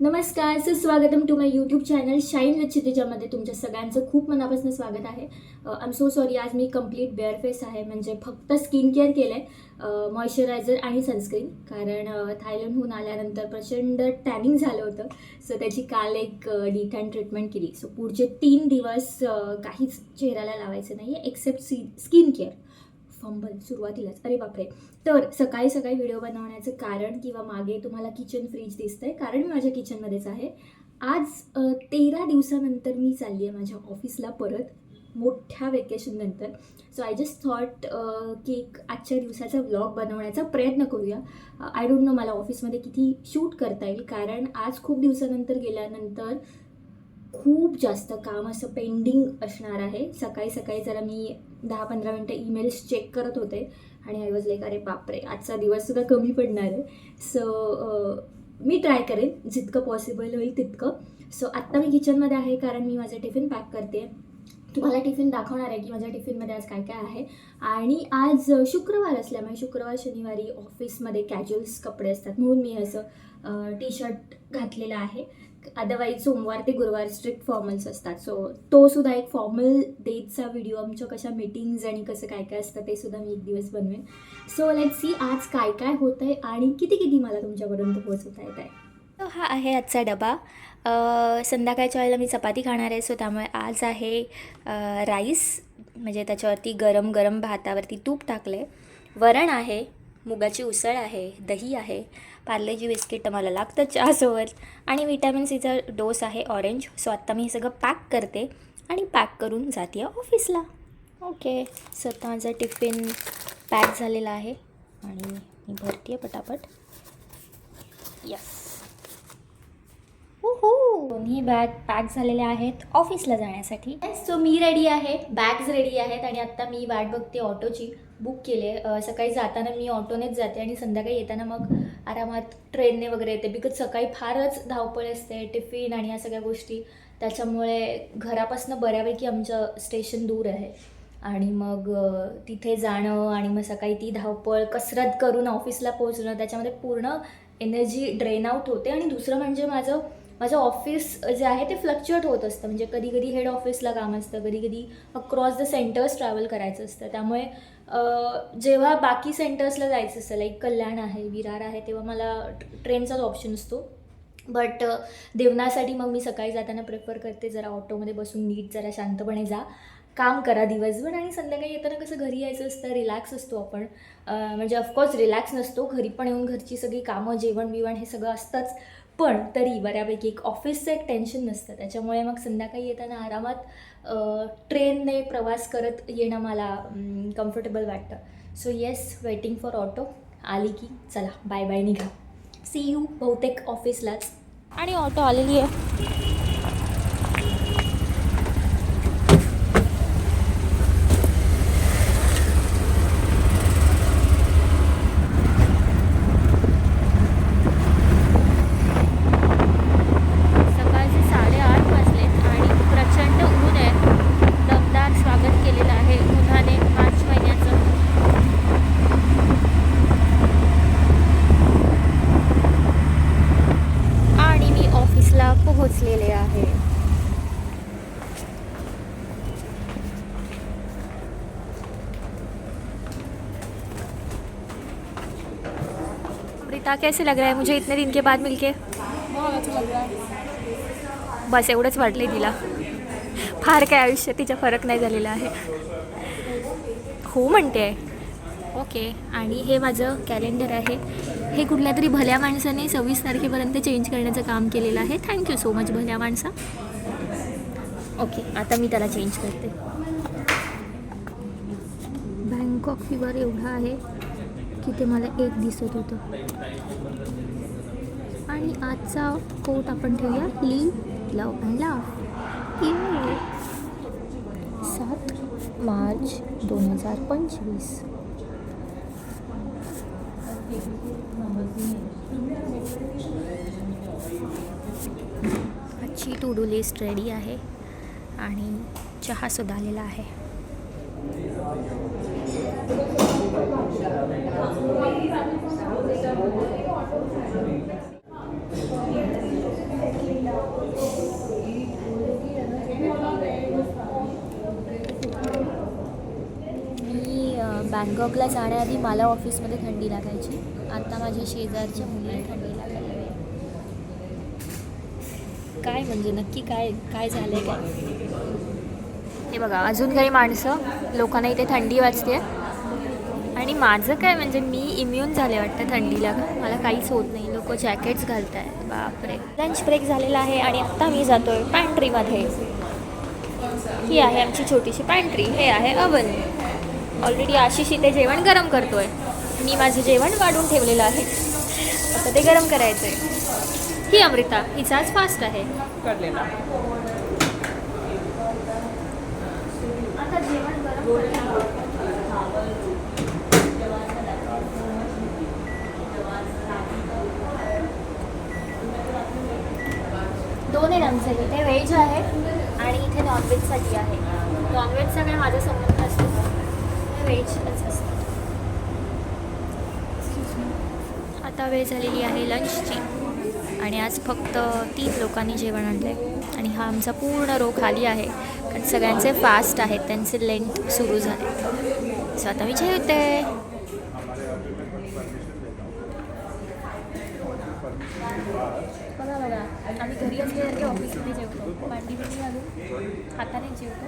नमस्कार सुस्वागतम to my YouTube channel shine with क्षितिजामध्ये तुमच्या सगळ्यांचं खूप मनापासून स्वागत आहे. आय एम सो सॉरी आज मी कंप्लीट बेअर फेस आहे म्हणजे फक्त स्किन केअर केलं आहे मॉइश्चरायझर आणि सनस्क्रीन कारण थायलंडहून आल्यानंतर प्रचंड टॅनिंग झालं होतं. सो त्याची काल एक डिटॅन ट्रीटमेंट केली. सो पुढचे तीन दिवस काहीच चेहऱ्याला लावायचं नाही आहे except C skin care fumble सुरुवातीलाच. अरे बापरे! तर सकाळी सकाळी व्हिडिओ बनवण्याचं कारण किंवा मागे तुम्हाला किचन फ्रीज दिसतंय कारण मी माझ्या किचनमध्येच आहे. आज तेरा दिवसानंतर मी चालली आहे माझ्या ऑफिसला परत मोठ्या वेकेशननंतर सो आय जस्ट थॉट की एक आजच्या दिवसाचा व्लॉग बनवण्याचा प्रयत्न करूया. आय डोंट नो मला ऑफिसमध्ये किती शूट करता येईल कारण आज खूप दिवसानंतर गेल्यानंतर खूप जास्त काम असं पेंडिंग असणार आहे. सकाळी सकाळी जरा मी दहा पंधरा मिनटं ईमेल्स चेक करत होते. आणि आय वॉज लाईक अरे बापरे आजचा दिवससुद्धा कमी पडणार आहे. सो मी ट्राय करेन. जितकं पॉसिबल होईल तितकं. सो आत्ता मी किचनमध्ये आहे कारण मी माझं टिफिन पॅक करते. तुम्हाला टिफिन दाखवणार आहे की माझ्या टिफिनमध्ये आज काय काय आहे. आणि आज शुक्रवार असल्यामुळे शुक्रवार शनिवारी ऑफिसमध्ये कॅज्युअल्स कपडे असतात. म्हणून मी असं टी शर्ट घातलेलं आहे. अदरवाईज सोमवार ते गुरुवार स्ट्रिक्ट फॉर्मल्स असतात. सो तो सुद्धा एक फॉर्मल डेटचा व्हिडिओ आमच्या कशा मीटिंग्ज आणि कसं काय काय असतं ते सुद्धा मी एक दिवस बनवेन. सो लेट सी आज काय काय होतं आहे आणि किती किती मला तुमच्यापर्यंत पोहोचवता येत आहे तो हा आहे आजचा डबा. संध्याकाळच्या वेळेला मी चपाती खाणार आहे सो त्यामुळे आज आहे राईस म्हणजे त्याच्यावरती गरम गरम भातावरती तूप टाकलं आहे वरण आहे मुगाची उसळ आहे दही आहे पार्लेजी बिस्किट मला लागतं चहासोबत. आणि विटॅमिन सीचा डोस आहे ऑरेंज. सो आत्ता मी हे सगळं पॅक करते आणि पॅक करून जाते ऑफिसला. ओके. सो आता माझा टिफिन पॅक झालेला आहे आणि मी भरते आहे पटापट यस हो दोन्ही बॅग पॅक झालेल्या आहेत ऑफिसला जाण्यासाठी. सो मी रेडी आहे. बॅग्स रेडी आहेत आणि आत्ता मी वाट बघते ऑटोची. बुक केले सकाळी जाताना मी ऑटोनेच जाते आणि संध्याकाळी येताना मग आरामात ट्रेनने वगैरे येते. बिकॉज सकाळी फारच धावपळ असते टिफिन आणि या सगळ्या गोष्टी. त्याच्यामुळे घरापासून बऱ्यापैकी आमचं स्टेशन दूर आहे. आणि मग तिथे जाणं आणि मग सकाळी ती धावपळ कसरत करून ऑफिसला पोहोचणं त्याच्यामध्ये पूर्ण एनर्जी ड्रेन आउट होते. आणि दुसरं म्हणजे माझं माझं ऑफिस जे आहे ते फ्लक्च्युएट होत असतं. म्हणजे कधी कधी हेड ऑफिसला काम असतं कधी कधी अक्रॉस द सेंटर्स ट्रॅव्हल करायचं असतं. त्यामुळे जेव्हा बाकी सेंटर्सला जायचं असतं लाईक कल्याण आहे विरार आहे तेव्हा मला ट्रेनचाच ऑप्शन असतो. बट देवनासाठी मग मी सकाळी जाताना प्रेफर करते जरा ऑटोमध्ये बसून नीट जरा शांतपणे जा. काम करा दिवसभर आणि संध्याकाळी येताना कसं घरी यायचं असतं रिलॅक्स असतो आपण. म्हणजे ऑफकोर्स रिलॅक्स नसतो घरी पण येऊन घरची सगळी कामं जेवण बिवण हे सगळं असतंच. पण तरी बऱ्यापैकी एक ऑफिसचं एक टेन्शन नसतं. त्याच्यामुळे मग संध्याकाळी येताना आरामात ट्रेनने प्रवास करत येणं मला कम्फर्टेबल वाटतं. So yes waiting for auto आली की चला बाय बाय निघा. सी यू बहुतेक ऑफिसलाच आणि ऑटो आलेली आहे सकाळचे साडेआठ वाजलेत आणि प्रचंड ऊन आहे दमदार स्वागत केलेलं आहे उन्हाने मार्च महिन्याचं आणि मी ऑफिसला पोहोचलेले आहे अमृता कैसे लग रहा है मुझे इतने दिन के बाद मिलके? बस एवढंच वाटले तिला. फार काय आयुष्यात तिच्या फरक नाही झालेला आहे. हो म्हणते. ओके आणि हे माझं कॅलेंडर आहे. हे कुठल्या तरी भल्या माणसाने सव्वीस तारखेपर्यंत चेंज करण्याचं काम केलेलं आहे. थँक्यू सो मच भल्या माणसा. ओके आता मी त्याला चेंज करते. बँकॉक फिवर एवढा आहे. तिथे मला एक दिसत होतं. आणि आजचा कोट आपण ठेवूया ली लव अँड लव सात मार्च दोन हजार पंचवीस. आजची टू डू लिस्ट रेडी आहे आणि चहासुद्धा आलेला आहे. बँकॉकला जाण्याआधी मला ऑफिसमध्ये थंडी लागायची. आता माझ्या शेजारच्या मुलीला थंडी लागायला काय म्हणजे नक्की काय काय झालं आहे काय? हे बघा अजून काही माणसं लोकांना इथे थंडी वाजते. आणि माझं काय म्हणजे मी इम्युन झाले वाटतं थंडीला. का मला काहीच होत नाही. लोक जॅकेट्स घालत आहेत बापरे. लंच ब्रेक झालेला आहे आणि आत्ता मी जातो आहे पॅन्ट्रीमध्ये ही आहे आमची छोटीशी पॅन्ट्री हे आहे अवन ऑलरेडी आशिष इथे जेवण गरम करतोय. मी माझं जेवण वाढून ठेवलेलं आहे. आता ते गरम करायचं आहे ही अमृता हिचाच फास्ट आहे. कळलेला आता जेवण गरम दोन आहेत आमचे इथे व्हेज आहे आणि इथे नॉनव्हेजसाठी आहे. नॉनव्हेजचा काय माझा संबंध असतो व्हेजच असतं आता वेळ झालेली आहे लंचची आणि आज फक्त तीन लोकांनी जेवण आणलं आहे आणि हा आमचा पूर्ण रो खाली आहे. कारण सगळ्यांचे फास्ट आहेत त्यांचे लेंथ सुरू झाले. सो आता मी जेवते बघा बघा. आम्ही घरी असल्यासारखे ऑफिसमध्ये जेवतो. मांडी बिंडी घालून हाताने जेवतो.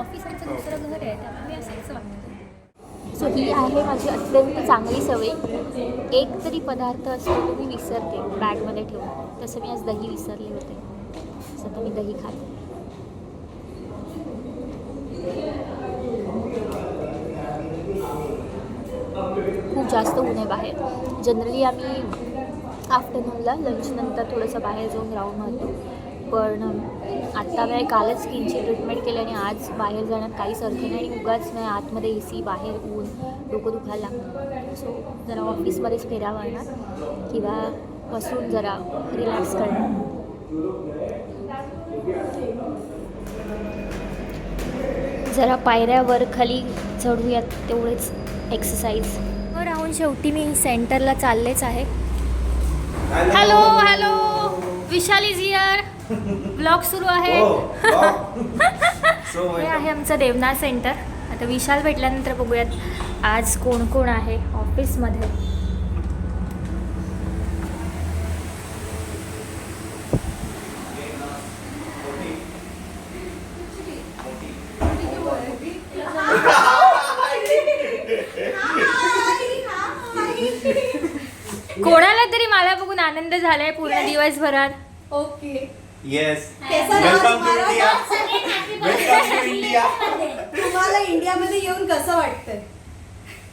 ऑफिस दुसरं घर आहे त्यामुळे असंच वाटतं. सो ही आहे माझी अत्यंत चांगली सवय. एक तरी पदार्थ असतो तो मी विसरते. बॅगमध्ये ठेवून. तसं मी आज दही विसरले होते. तसं तर मी दही खाते. जास्त ऊन आहे बाहेर. जनरली आम्ही आफ्टरनूनला लंचनंतर थोडंसं बाहेर जाऊन राऊंड मारतो. पण आत्ता मी कालच स्किनची ट्रीटमेंट केली आणि आज बाहेर जाण्यात काहीच अर्थ नाही आणि उगाच नाही आतमध्ये ए सी बाहेर ऊन डोकं दुखायला लागतं. सो जरा ऑफिसमध्येच फिरावं आणणार किंवा बसून जरा रिलॅक्स करणं जरा पायऱ्यावर खाली चढूयात तेवढेच एक्सरसाइज राहून शेवटी मी सेंटरला चाललेच आहे. Hello hello Vishal is here blog सुरू आहे. हे आहे आमचं देवनाथ सेंटर. आता विशाल भेटल्यानंतर बघूयात आज कोण कोण आहे ऑफिसमध्ये कोणाला तरी मला बघून आनंद झालाय पूर्ण दिवसभरात. ओके. तुम्हाला इंडियामध्ये येऊन कसं वाटतंय?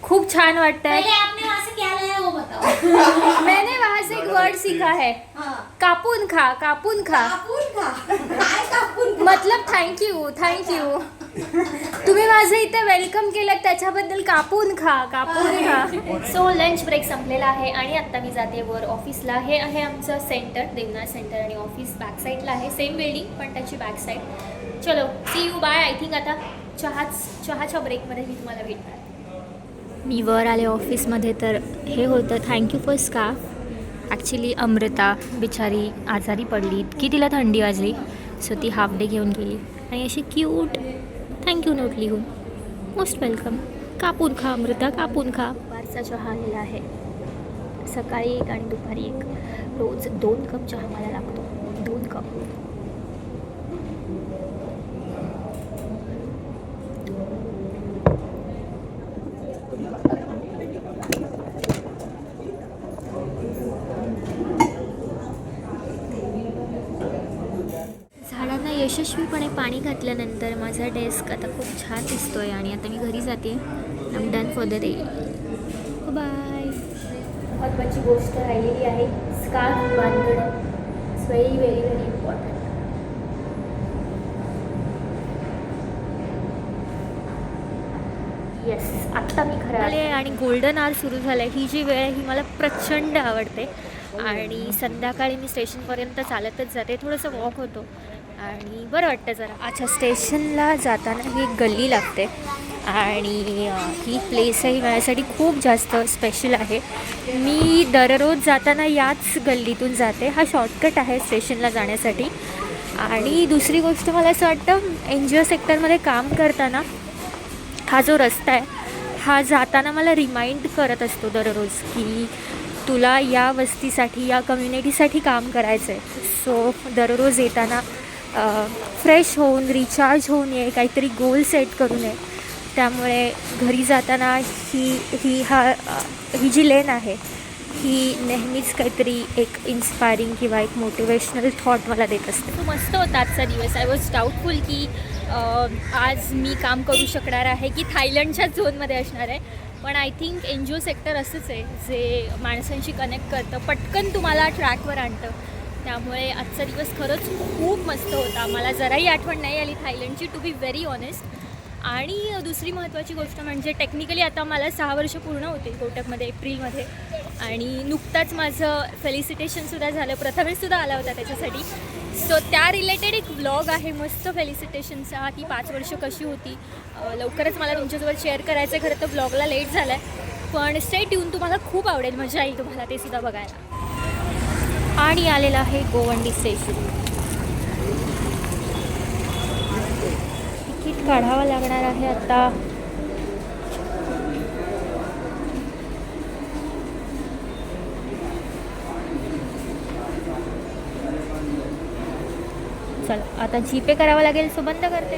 खूप छान वाटतंय. पहले आपने वहां से क्या लाया वो बताओ. मैंने वहां से एक वर्ड सीखा है. हा. कापून खा कापून खा. कापून खा. काय कापून खा? मतलब थँक्यू थँक्यू तुम्ही माझं इथे वेलकम केलं त्याच्याबद्दल कापून खा कापून खा. सो लंच ब्रेक संपलेला आहे आणि आत्ता मी जाते वर ऑफिसला हे आहे आमचं सेंटर देवनाथ सेंटर आणि ऑफिस बॅक साईडला आहे. सेम बिल्डिंग पण त्याची बॅक साईड चलो see you bye I think आता चहाच चहाच्या ब्रेकमध्ये मी तुम्हाला भेटणार मी वर आले ऑफिसमध्ये तर हे होतं thank you for scarf actually Amrita बिचारी आजारी पडली. इतकी तिला थंडी वाजली. सो ती हाफ डे घेऊन गेली. आणि अशी क्यूट थँक्यू नोट लिहून मोस्ट वेलकम कापून खा अमृता कापून खा दुपारचा चहा आलेला आहे. सकाळी एक आणि दुपारी एक. रोज दोन कप चहा मला लागतो दोन कप झाडांना यशस्वीपणे पाणी घातल्यानंतर माझा डेस्क आता खूप छान दिसतोय आणि आता मी घरी जाते. I'm done for the day bye महत्त्वाची गोष्ट राहिलेली आहे स्कार्फ बांधणं. It's very very very important yes आत्ता मी खरं आले आणि गोल्डन आवर सुरू झालं आहे ही जी वेळ आहे ही मला प्रचंड आवडते. आणि संध्याकाळी मी स्टेशनपर्यंत चालतच जाते. थोडंसं वॉक होतो. आणि बरं वाटतं जरा. अच्छा स्टेशनला जाताना ही एक गल्ली लागते. आणि ही प्लेस आहे ही माझ्यासाठी खूप जास्त स्पेशल आहे. मी दररोज जाताना याच गल्लीतून जाते. हा शॉर्टकट आहे स्टेशनला जाण्यासाठी. आणि दुसरी गोष्ट मला असं वाटतं एन जी ओ सेक्टरमध्ये काम करताना हा जो रस्ता आहे हा जाताना मला रिमाइंड करत असतो दररोज की तुला या वस्तीसाठी या कम्युनिटीसाठी काम करायचं आहे सो दररोज येताना फ्रेश होऊन रिचार्ज होऊन ये काहीतरी गोल सेट करून ये त्यामुळे घरी जाताना ही ही हा ही जी लेन आहे ही नेहमीच काहीतरी एक इन्स्पायरिंग किंवा एक मोटिवेशनल थॉट मला देत असते. तो मस्त होता आजचा दिवस. आय वॉज डाऊटफुल की आज मी काम करू शकणार आहे की थायलंडच्या झोनमध्ये असणार आहे. पण I think N G O sector असंच आहे जे माणसांशी कनेक्ट करतं. पटकन तुम्हाला ट्रॅकवर आणतं. त्यामुळे आजचा दिवस खरंच खूप मस्त होता. मला जराही आठवण नाही आली थायलंडची टू बी व्हेरी ऑनेस्ट आणि दुसरी महत्त्वाची गोष्ट म्हणजे टेक्निकली आता मला सहा वर्ष पूर्ण होते कोटकमध्ये एप्रिलमध्ये. आणि नुकताच माझं फेलिसिटेशनसुद्धा झालं. प्रथमेशसुद्धा आला होता त्याच्यासाठी. सो त्या रिलेटेड एक ब्लॉग आहे मस्त फेलिसिटेशनचा ती पाच वर्ष कशी होती लवकरच मला तुमच्यासोबत शेअर करायचं आहे खरं तर ब्लॉगला लेट झाला आहे पण स्टेट ट्यून तुम्हाला खूप आवडेल. मजा येईल तुम्हाला ते सुद्धा बघायला. आणि आलेला आहे गोवंडी स्टेशन. तिकीट काढावं लागणार आहे आता. चल आता जीपे करावं लागेल सो बंद करते.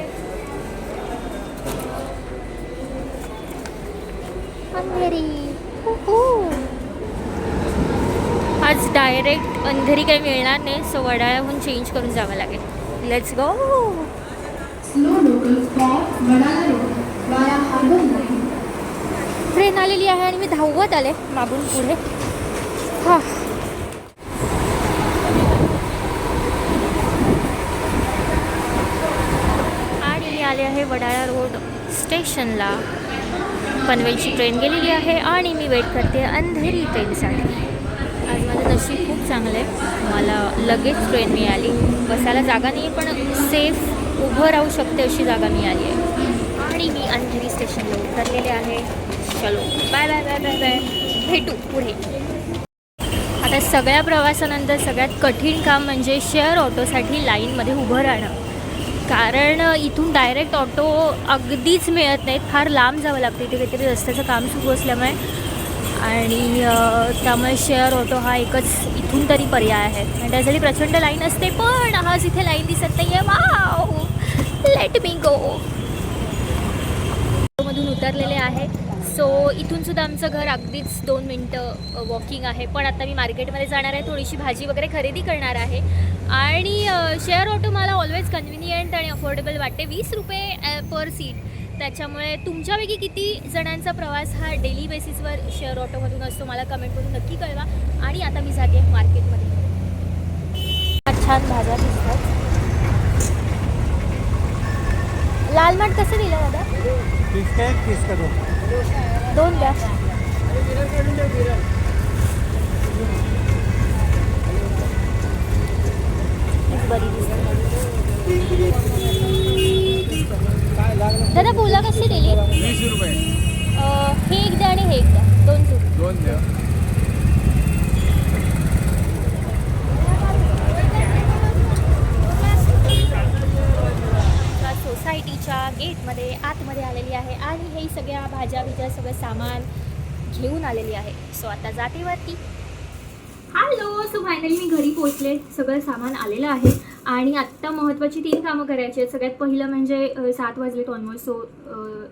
अंधेरी आज डायरेक्ट अंधेरी काही मिळणार नाही सो वडाळ्याहून चेंज करून जावं लागेल. लेट्स गो ट्रेन आलेली आहे आणि मी धावत आले मागून पुढे. हा. आणि मी आले आहे वडाळा रोड स्टेशनला. पनवेलची ट्रेन गेलेली आहे आणि मी वेट करते अंधेरी ट्रेनसाठी तशी खूप चांगलं आहे. मला लगेच ट्रेन मिळाली. बसायला जागा नाही पण सेफ उभं राहू शकते अशी जागा मिळाली आहे. आणि मी अंधेरी स्टेशनला उतरलेले आहे. चलो. Bye bye bye bye bye भेटू पुढे. आता सगळ्या प्रवासानंतर सगळ्यात कठीण काम म्हणजे शेअर ऑटोसाठी लाईनमध्ये उभं राहणं. कारण इथून डायरेक्ट ऑटो अगदीच मिळत नाहीत. फार लांब जावं लागतं. इथे काहीतरी रस्त्याचं काम सुरू असल्यामुळे आणि त्यामुळे शेअर ऑटो हा एकच इथून तरी पर्याय आहे. आणि त्यासाठी प्रचंड लाईन असते पण आज इथे लाईन दिसत नाही आहे वाव! लेट मी गो मधून उतरलेले आहे. सो इथून सुद्धा आमचं घर अगदीच दोन मिनटं वॉकिंग आहे. पण आता मी मार्केटमध्ये जाणार आहे थोडीशी भाजी वगैरे खरेदी करणार आहे. आणि शेअर ऑटो मला ऑलवेज कन्व्हिनियंट आणि अफोर्डेबल वाटते. वीस रुपये पर सीट त्याच्यामुळे तुमच्यापैकी किती जणांचा प्रवास हा डेली बेसिसवर शेअर ऑटोमधून असतो? मला कमेंटमधून नक्की कळवा. आणि आता मी जाते मार्केटमध्ये छान भाज्या दिसतात. लाल माठ कसं दिलं दादा? किसका एक किसका दो दोन? द्या बरी दिसते. दादा बोला कशी दिली? वीस रुपये. हे एक द्या आणि हे एक द्या. दोन दोन द्या. सोसायटीच्या गेटमध्ये आतमध्ये आलेली आहे आणि हे सगळ्या भाज्या बिज्या सगळं सामान घेऊन आलेली आहे. सो आता जाते वरती. हॅलो सो फायनली मी घरी पोहोचले. सगळं सामान आलेलं आहे. आणि आत्ता महत्त्वाची तीन कामं करायची आहेत. सगळ्यात पहिलं म्हणजे सात वाजलेत ऑलमोस्ट सो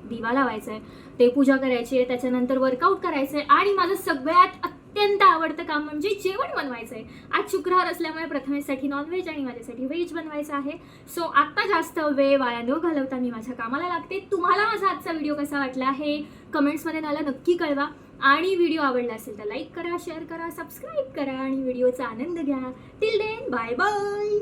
दिवा लावायचा आहे ते पूजा करायची आहे. त्याच्यानंतर वर्कआउट करायचं आहे आणि माझं सगळ्यात अत्यंत आवडतं काम म्हणजे जेवण बनवायचं आहे आज शुक्रवार असल्यामुळे प्रथमेशसाठी नॉनव्हेज आणि माझ्यासाठी व्हेज बनवायचं आहे. सो आत्ता जास्त वेळ वाया न घालवता मी माझ्या कामाला लागते. तुम्हाला माझा आजचा व्हिडिओ कसा वाटला हे कमेंट्समध्ये मला नक्की कळवा. आणि व्हिडिओ आवडला असेल तर लाईक करा शेअर करा सबस्क्राईब करा आणि व्हिडिओचा आनंद घ्या. Till then bye bye